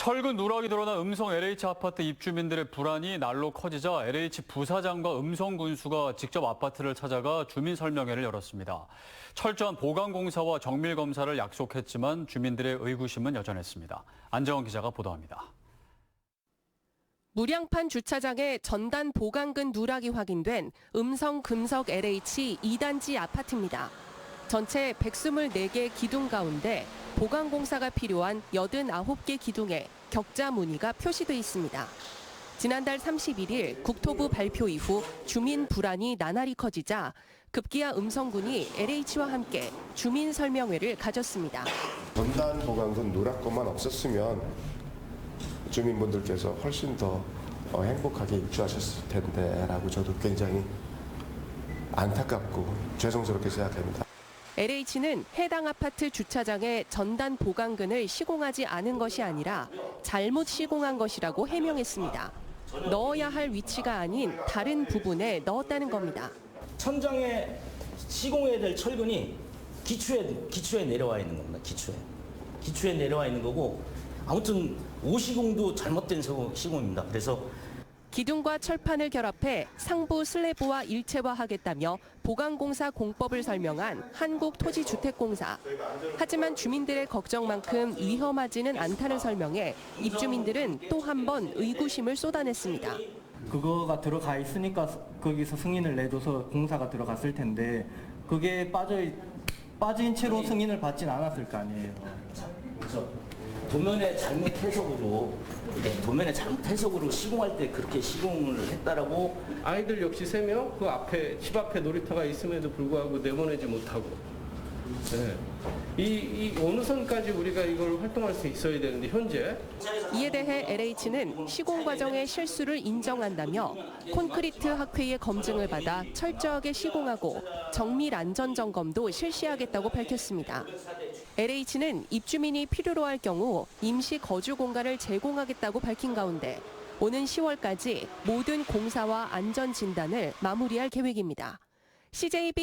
철근 누락이 드러난 음성 LH 아파트 입주민들의 불안이 날로 커지자 LH 부사장과 음성 군수가 직접 아파트를 찾아가 주민 설명회를 열었습니다. 철저한 보강 공사와 정밀 검사를 약속했지만 주민들의 의구심은 여전했습니다. 안정원 기자가 보도합니다. 무량판 주차장에 전단 보강근 누락이 확인된 음성 금석 LH 2단지 아파트입니다. 전체 124개 기둥 가운데 보강 공사가 필요한 89개 기둥에 격자 무늬가 표시돼 있습니다. 지난달 31일 국토부 발표 이후 주민 불안이 나날이 커지자 급기야 음성군이 LH와 함께 주민 설명회를 가졌습니다. 전단 보강군 누락것만 없었으면 주민분들께서 훨씬 더 어, 행복하게 입주하셨을 텐데라고 저도 굉장히 안타깝고 죄송스럽게 생각합니다. LH는 해당 아파트 주차장에 전단 보강근을 시공하지 않은 것이 아니라 잘못 시공한 것이라고 해명했습니다. 넣어야 할 위치가 아닌 다른 부분에 넣었다는 겁니다. 천장에 시공해야 될 철근이 기초에 기초에 내려와 있는 겁니다. 기초에 기초에 내려와 있는 거고 아무튼 오시공도 잘못된 서- 시공입니다. 그래서 기둥과 철판을 결합해 상부 슬래브와 일체화하겠다며 보강공사 공법을 설명한 한국토지주택공사. 하지만 주민들의 걱정만큼 위험하지는 않다는 설명에 입주민들은 또 한 번 의구심을 쏟아냈습니다. 그거가 들어가 있으니까 거기서 승인을 내줘서 공사가 들어갔을 텐데 그게 빠져 빠진 채로 승인을 받진 않았을 거 아니에요. 도면의 잘못 해석으로 네, 도면의 잘못 해석으로 시공할 때 그렇게 시공을 했다라고? 아이들 역시 세 명? 그 앞에 집 앞에 놀이터가 있음에도 불구하고 내보내지 못하고 네. 이, 이 어느 선까지 우리가 이걸 활동할 수 있어야 되는데 현재 이에 대해 LH는 시공 과정의 실수를 인정한다며 콘크리트 학회의 검증을 받아 철저하게 시공하고 정밀 안전 점검도 실시하겠다고 밝혔습니다. LH는 입주민이 필요로 할 경우 임시 거주 공간을 제공하겠다고 밝힌 가운데 오는 10월까지 모든 공사와 안전 진단을 마무리할 계획입니다. CJB